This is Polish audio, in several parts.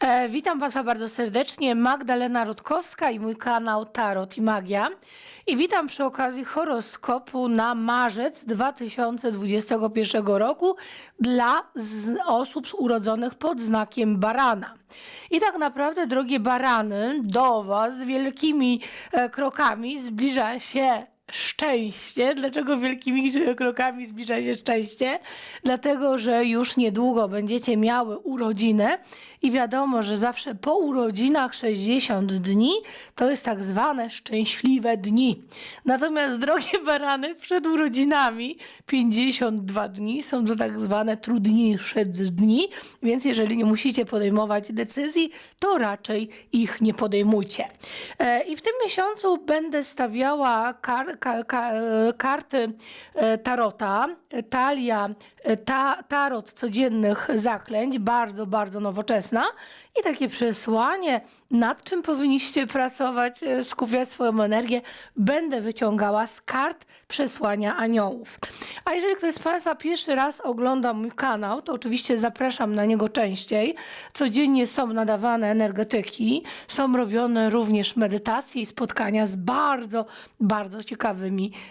E, witam Państwa bardzo serdecznie. Magdalena Rutkowska i mój kanał Tarot i Magia. I witam przy okazji horoskopu na marzec 2021 roku dla osób urodzonych pod znakiem barana. I tak naprawdę, drogie barany, do Was wielkimi e, krokami zbliża się szczęście. Dlaczego wielkimi krokami zbliża się szczęście? Dlatego, że już niedługo będziecie miały urodzinę i wiadomo, że zawsze po urodzinach 60 dni to jest tak zwane szczęśliwe dni. Natomiast drogie barany przed urodzinami 52 dni są to tak zwane trudniejsze dni, więc jeżeli nie musicie podejmować decyzji, to raczej ich nie podejmujcie. E, I w tym miesiącu będę stawiała kar ka ka karty e, tarota, talia, e, ta tarot codziennych zaklęć, bardzo, bardzo nowoczesna i takie przesłanie, nad czym powinniście pracować, e, skupiać swoją energię, będę wyciągała z kart przesłania aniołów. A jeżeli ktoś z Państwa pierwszy raz ogląda mój kanał, to oczywiście zapraszam na niego częściej. Codziennie są nadawane energetyki, są robione również medytacje i spotkania z bardzo, bardzo ciekawymi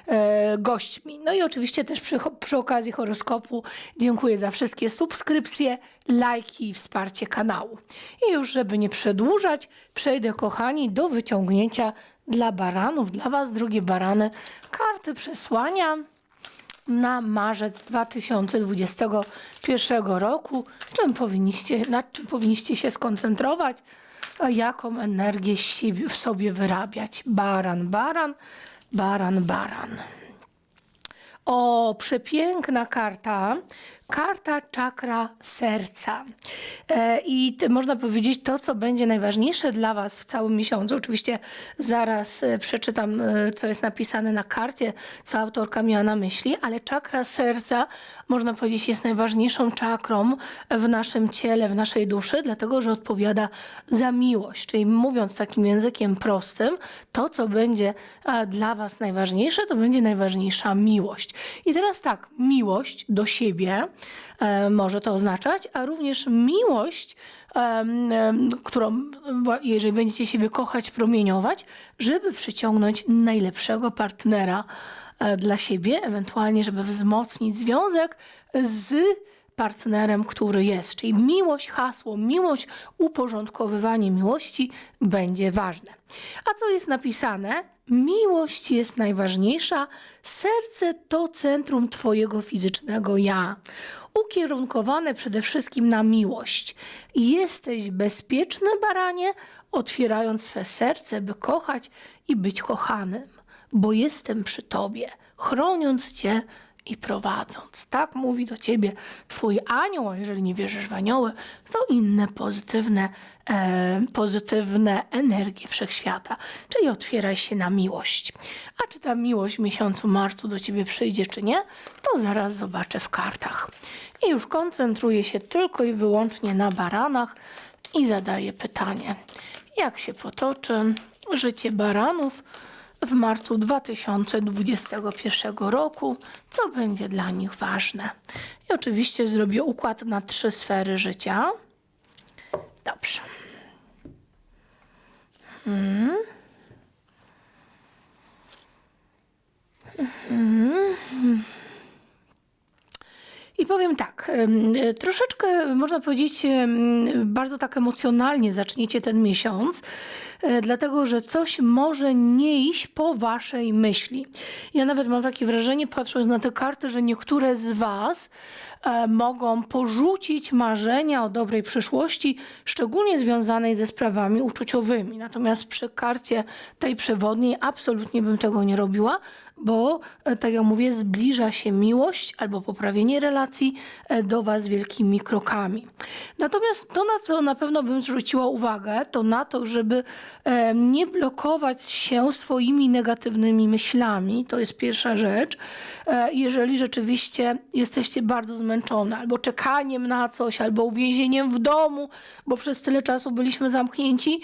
e, gośćmi. No i oczywiście też przy, przy okazji horoskopu dziękuję za wszystkie subskrypcje, lajki i wsparcie kanału. I już, żeby nie przedłużać, przejdę, kochani, do wyciągnięcia dla baranów, dla Was, drogie barany, karty przesłania na marzec 2021 roku, czym powinniście, nad czym powinniście się skoncentrować, a jaką energię w sobie wyrabiać. Baran, baran, baran, baran. O, przepiękna karta. Karta czakra serca. E, I można powiedzieć to, co będzie najważniejsze dla Was w całym miesiącu. Oczywiście zaraz e, przeczytam, e, co jest napisane na karcie, co autorka miała na myśli, ale czakra serca, można powiedzieć, jest najważniejszą czakrą w naszym ciele, w naszej duszy, dlatego że odpowiada za miłość. Czyli mówiąc takim językiem prostym, to, co będzie dla Was najważniejsze, to będzie najważniejsza miłość. I teraz tak, miłość do siebie może to oznaczać, a również miłość, em, em, którą, jeżeli będziecie siebie kochać, promieniować, żeby przyciągnąć najlepszego partnera e, dla siebie, ewentualnie, żeby wzmocnić związek z partnerem, który jest. Czyli miłość, hasło, miłość, uporządkowywanie miłości będzie ważne. A co jest napisane? Miłość jest najważniejsza, serce to centrum Twojego fizycznego ja. Ukierunkowane przede wszystkim na miłość. Jesteś bezpieczny, baranie, otwierając swe serce, by kochać i być kochanym, bo jestem przy Tobie, chroniąc Cię i prowadząc. Tak mówi do ciebie twój anioł, a jeżeli nie wierzysz w anioły, to inne pozytywne, e, pozytywne energie wszechświata. Czyli otwieraj się na miłość. A czy ta miłość w miesiącu marcu do ciebie przyjdzie, czy nie, to zaraz zobaczę w kartach. I już koncentruję się tylko i wyłącznie na baranach i zadaję pytanie, jak się potoczy życie baranów w marcu 2021 roku, co będzie dla nich ważne. I oczywiście zrobię układ na trzy sfery życia. Dobrze. Mhm. Mhm. I powiem tak, troszeczkę można powiedzieć, bardzo tak emocjonalnie zaczniecie ten miesiąc, dlatego że coś może nie iść po waszej myśli. Ja nawet mam takie wrażenie, patrząc na te karty, że niektóre z was e, mogą porzucić marzenia o dobrej przyszłości, szczególnie związanej ze sprawami uczuciowymi. Natomiast przy karcie tej przewodniej absolutnie bym tego nie robiła, bo e, tak jak mówię, zbliża się miłość albo poprawienie relacji e, do Was wielkimi krokami. Natomiast to, na co na pewno bym zwróciła uwagę, to na to, żeby e, nie blokować się swoimi negatywnymi myślami. To jest pierwsza rzecz. E, Jeżeli rzeczywiście jesteście bardzo zmęczone, albo czekaniem na coś, albo uwięzieniem w domu, bo przez tyle czasu byliśmy zamknięci,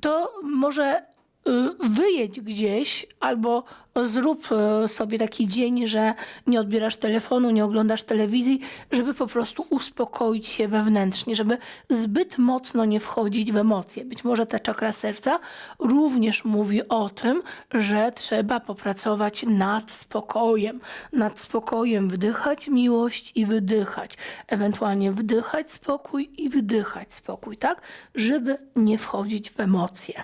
to może y, wyjedź gdzieś albo zrób e, sobie taki dzień, że nie odbierasz telefonu, nie oglądasz telewizji, żeby po prostu uspokoić się wewnętrznie, żeby zbyt mocno nie wchodzić w emocje. Być może ta czakra serca również mówi o tym, że trzeba popracować nad spokojem. Nad spokojem wdychać miłość i wydychać. Ewentualnie wdychać spokój i wydychać spokój, tak? Żeby nie wchodzić w emocje.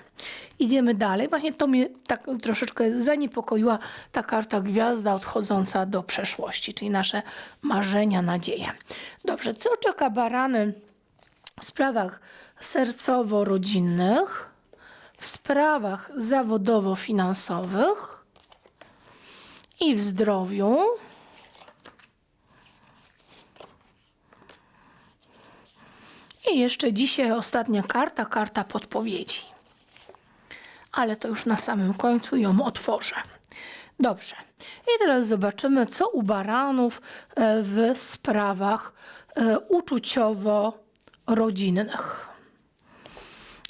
Idziemy dalej. Właśnie to mnie tak troszeczkę zaniepokoiła ta karta gwiazda odchodząca do przeszłości, czyli nasze marzenia, nadzieje. Dobrze, co czeka barany w sprawach sercowo-rodzinnych, w sprawach zawodowo-finansowych i w zdrowiu? I jeszcze dzisiaj ostatnia karta, karta podpowiedzi ale to już na samym końcu ją otworzę. Dobrze. I teraz zobaczymy, co u baranów e, w sprawach e, uczuciowo-rodzinnych.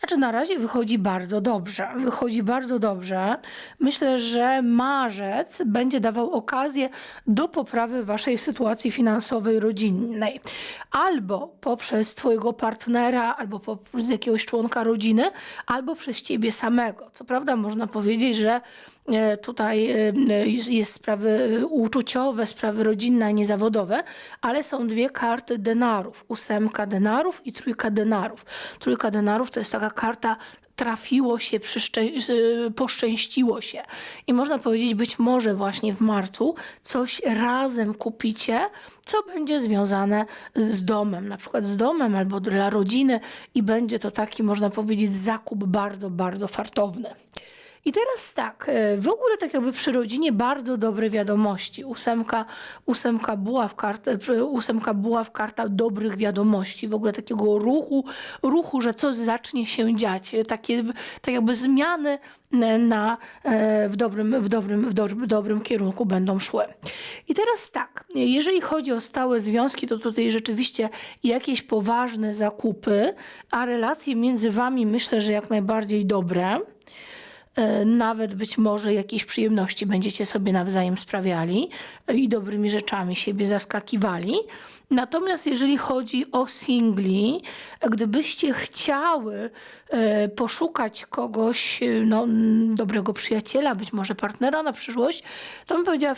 Znaczy na razie wychodzi bardzo dobrze. Wychodzi bardzo dobrze. Myślę, że marzec będzie dawał okazję do poprawy waszej sytuacji finansowej rodzinnej. Albo poprzez twojego partnera, albo poprzez jakiegoś członka rodziny, albo przez ciebie samego. Co prawda można powiedzieć, że tutaj e, jest sprawy uczuciowe, sprawy rodzinne, a nie zawodowe, ale są dwie karty denarów. Ósemka denarów i trójka denarów. Trójka denarów to jest taka karta trafiło się, poszczęściło się. I można powiedzieć, być może właśnie w marcu coś razem kupicie, co będzie związane z domem, na przykład z domem albo dla rodziny i będzie to taki, można powiedzieć, zakup bardzo, bardzo fartowny. I teraz tak, e, w ogóle tak jakby przy rodzinie bardzo dobre wiadomości. Ósemka, ósemka, buław, karta, e, ósemka buław, karta dobrych wiadomości, w ogóle takiego ruchu, ruchu, że coś zacznie się dziać. E, takie tak jakby zmiany na, w, dobrym, w, dobrym, w, dobrym, w dobrym kierunku będą szły. I teraz tak, jeżeli chodzi o stałe związki, to tutaj rzeczywiście jakieś poważne zakupy, a relacje między wami myślę, że jak najbardziej dobre. E, nawet być może jakieś przyjemności będziecie sobie nawzajem sprawiali i dobrymi rzeczami siebie zaskakiwali. Natomiast jeżeli chodzi o singli, gdybyście chciały e, poszukać kogoś, e, no, dobrego przyjaciela, być może partnera na przyszłość, to bym powiedziała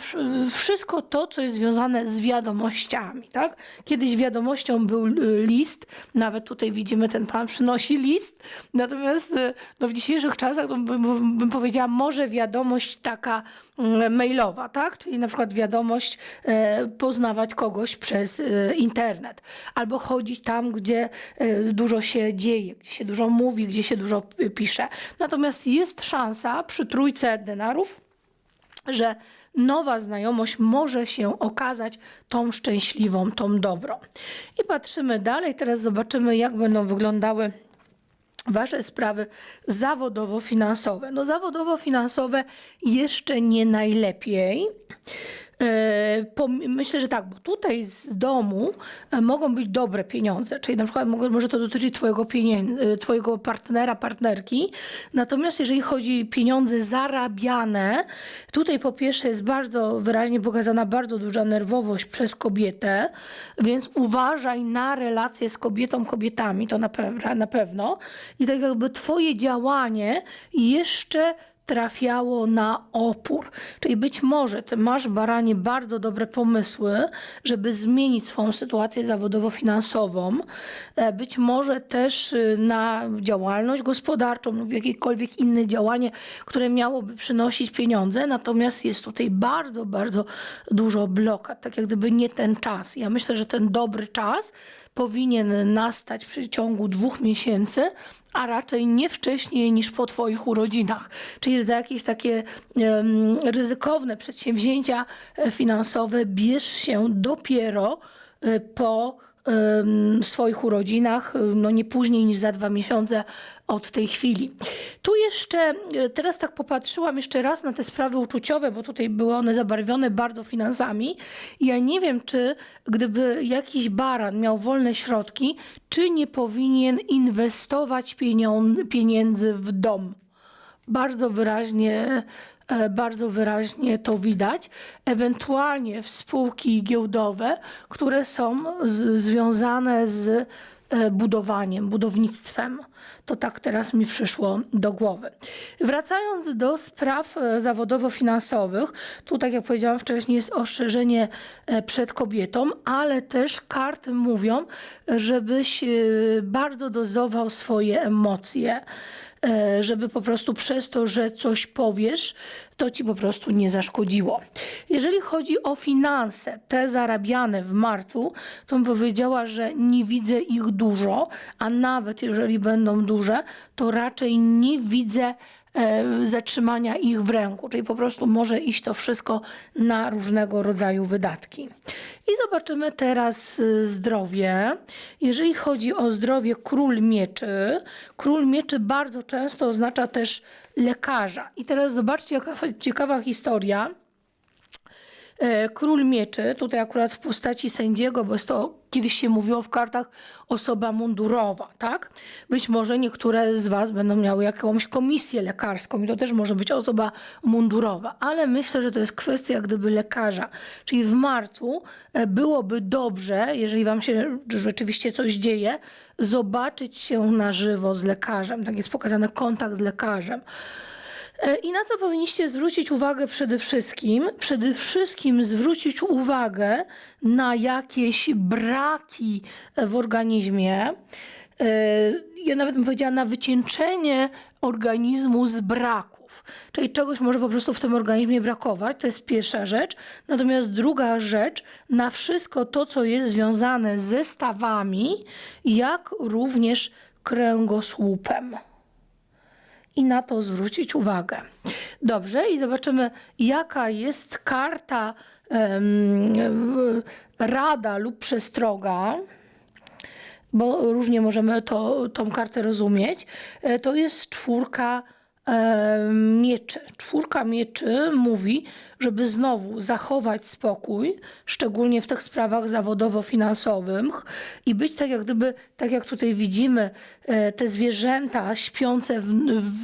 wszystko to, co jest związane z wiadomościami. Tak? Kiedyś wiadomością był list, nawet tutaj widzimy, ten pan przynosi list, natomiast no, w dzisiejszych czasach to bym, bym powiedziała, może wiadomość taka mm, mailowa, tak? czyli na przykład wiadomość e, poznawać kogoś przez internet, albo chodzić tam, gdzie dużo się dzieje, gdzie się dużo mówi, gdzie się dużo pisze. Natomiast jest szansa przy trójce denarów, że nowa znajomość może się okazać tą szczęśliwą, tą dobrą. I patrzymy dalej, teraz zobaczymy, jak będą wyglądały Wasze sprawy zawodowo-finansowe. No, zawodowo-finansowe jeszcze nie najlepiej. E, myślę, że tak, bo tutaj z domu e, mogą być dobre pieniądze, czyli na przykład może to dotyczyć twojego, e, twojego partnera, partnerki. Natomiast jeżeli chodzi o pieniądze zarabiane, tutaj po pierwsze jest bardzo wyraźnie pokazana bardzo duża nerwowość przez kobietę, więc uważaj na relacje z kobietą, kobietami, to na, pe na pewno. I tak jakby twoje działanie jeszcze trafiało na opór. Czyli być może ty masz, baranie, bardzo dobre pomysły, żeby zmienić swoją sytuację zawodowo-finansową. E, być może też y, na działalność gospodarczą lub jakiekolwiek inne działanie, które miałoby przynosić pieniądze. Natomiast jest tutaj bardzo, bardzo dużo blokad. Tak jak gdyby nie ten czas. Ja myślę, że ten dobry czas powinien nastać w przeciągu dwóch miesięcy, a raczej nie wcześniej niż po Twoich urodzinach. Czyli za jakieś takie ryzykowne przedsięwzięcia e, finansowe bierz się dopiero e, po w swoich urodzinach, no nie później niż za dwa miesiące od tej chwili. Tu jeszcze, e, teraz tak popatrzyłam jeszcze raz na te sprawy uczuciowe, bo tutaj były one zabarwione bardzo finansami. Ja nie wiem, czy gdyby jakiś baran miał wolne środki, czy nie powinien inwestować pieniądze, pieniędzy w dom. Bardzo wyraźnie bardzo wyraźnie to widać. Ewentualnie w spółki giełdowe, które są z, związane z e, budowaniem, budownictwem. To tak teraz mi przyszło do głowy. Wracając do spraw e, zawodowo-finansowych, tu tak jak powiedziałam wcześniej jest ostrzeżenie e, przed kobietą, ale też karty mówią, żebyś e, bardzo dozował swoje emocje e, żeby po prostu przez to, że coś powiesz, to ci po prostu nie zaszkodziło. Jeżeli chodzi o finanse, te zarabiane w marcu, to bym powiedziała, że nie widzę ich dużo, a nawet jeżeli będą duże, to raczej nie widzę e, zatrzymania ich w ręku, czyli po prostu może iść to wszystko na różnego rodzaju wydatki. I zobaczymy teraz y, zdrowie. Jeżeli chodzi o zdrowie król mieczy, król mieczy bardzo często oznacza też lekarza. I teraz zobaczcie, jaka ciekawa historia. E, Król mieczy, tutaj akurat w postaci sędziego, bo jest to, kiedyś się mówiło w kartach, osoba mundurowa, tak? Być może niektóre z Was będą miały jakąś komisję lekarską i to też może być osoba mundurowa, ale myślę, że to jest kwestia gdyby lekarza. Czyli w marcu e, byłoby dobrze, jeżeli Wam się rzeczywiście coś dzieje, zobaczyć się na żywo z lekarzem. Tak jest pokazany kontakt z lekarzem. E, I na co powinniście zwrócić uwagę przede wszystkim? Przede wszystkim zwrócić uwagę na jakieś braki w organizmie. E, Ja nawet bym powiedziała na wycieńczenie organizmu z braków. Czyli czegoś może po prostu w tym organizmie brakować, to jest pierwsza rzecz. Natomiast druga rzecz, na wszystko to, co jest związane ze stawami, jak również kręgosłupem i na to zwrócić uwagę. Dobrze, i zobaczymy, jaka jest karta w- rada lub przestroga, bo różnie możemy to, tą kartę rozumieć. E, To jest czwórka mieczy. Czwórka mieczy mówi, żeby znowu zachować spokój, szczególnie w tych sprawach zawodowo-finansowych i być tak jak gdyby, tak jak tutaj widzimy, e, te zwierzęta śpiące w,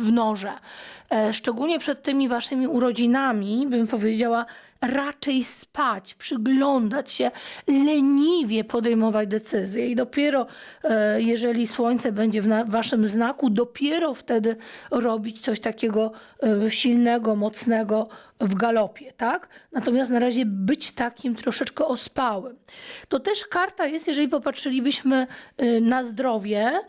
w norze. E, Szczególnie przed tymi waszymi urodzinami, bym powiedziała, raczej spać, przyglądać się, leniwie podejmować decyzje. I dopiero e, jeżeli słońce będzie w waszym znaku, dopiero wtedy robić coś takiego e, silnego, mocnego w galopie, tak? Natomiast na razie być takim troszeczkę ospałym. To też karta jest, jeżeli popatrzylibyśmy na zdrowie,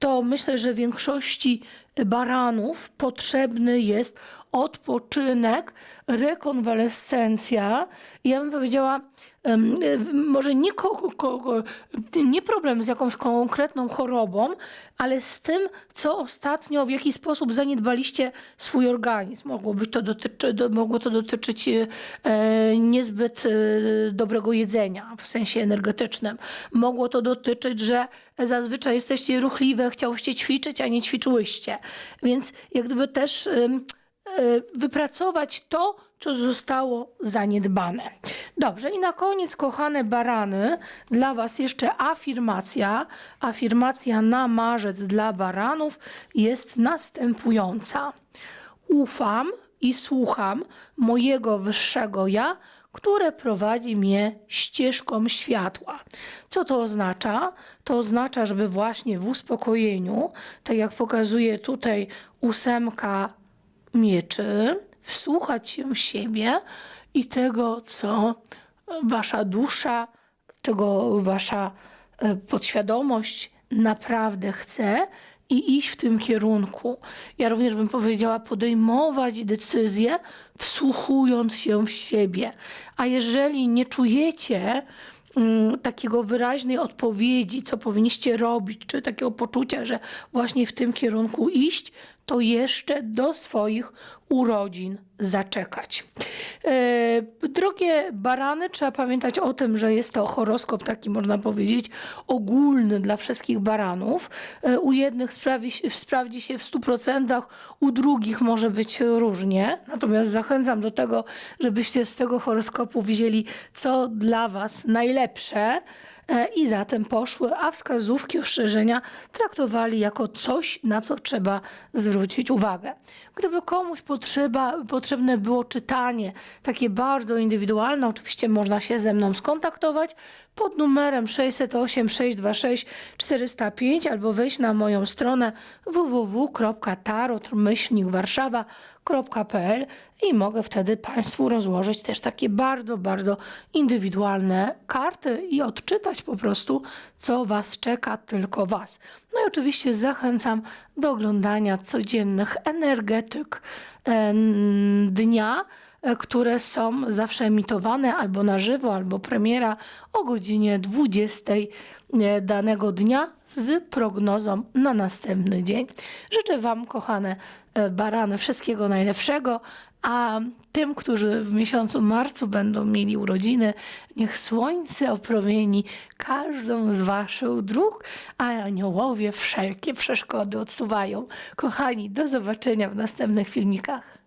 to myślę, że większości baranów potrzebny jest odpoczynek, rekonwalescencja. Ja bym powiedziała, może nie, nie problem z jakąś konkretną chorobą, ale z tym, co ostatnio, w jaki sposób zaniedbaliście swój organizm. Mogłoby to dotyczy, do, mogło to dotyczyć e, niezbyt e, dobrego jedzenia w sensie energetycznym. Mogło to dotyczyć, że zazwyczaj jesteście ruchliwe, chciałyście ćwiczyć, a nie ćwiczyłyście. Więc jak gdyby też wypracować to, co zostało zaniedbane. Dobrze, i na koniec, kochane barany, dla Was jeszcze afirmacja. Afirmacja na marzec dla baranów jest następująca. Ufam i słucham mojego wyższego ja, które prowadzi mnie ścieżką światła. Co to oznacza? To oznacza, żeby właśnie w uspokojeniu, tak jak pokazuje tutaj ósemka mieczy, wsłuchać się w siebie i tego, co wasza dusza, czego wasza e, podświadomość naprawdę chce i iść w tym kierunku. Ja również bym powiedziała podejmować decyzje, wsłuchując się w siebie. A jeżeli nie czujecie mm, takiego wyraźnej odpowiedzi, co powinniście robić, czy takiego poczucia, że właśnie w tym kierunku iść, to jeszcze do swoich urodzin zaczekać. E, drogie barany, trzeba pamiętać o tym, że jest to horoskop taki, można powiedzieć, ogólny dla wszystkich baranów. E, u jednych sprawi, sprawdzi się w 100%, u drugich może być różnie. Natomiast zachęcam do tego, żebyście z tego horoskopu wzięli, co dla Was najlepsze. E, i zatem poszły, a wskazówki, ostrzeżenia traktowali jako coś, na co trzeba zwrócić uwagę. Gdyby komuś potrzeba, potrzebne było czytanie, takie bardzo indywidualne, oczywiście można się ze mną skontaktować pod numerem 608 626 405 albo wejść na moją stronę www.tarot-warszawa.pl i mogę wtedy Państwu rozłożyć też takie bardzo, bardzo indywidualne karty i odczytać po prostu, co Was czeka, tylko Was. No i oczywiście zachęcam do oglądania codziennych energetyk em, dnia e, które są zawsze emitowane albo na żywo, albo premiera o godzinie 20 e, danego dnia z prognozą na następny dzień. Życzę Wam, kochane e, barany, wszystkiego najlepszego, a tym, którzy w miesiącu marcu będą mieli urodziny, niech słońce opromieni każdą z Waszych dróg, a aniołowie wszelkie przeszkody odsuwają. Kochani, do zobaczenia w następnych filmikach.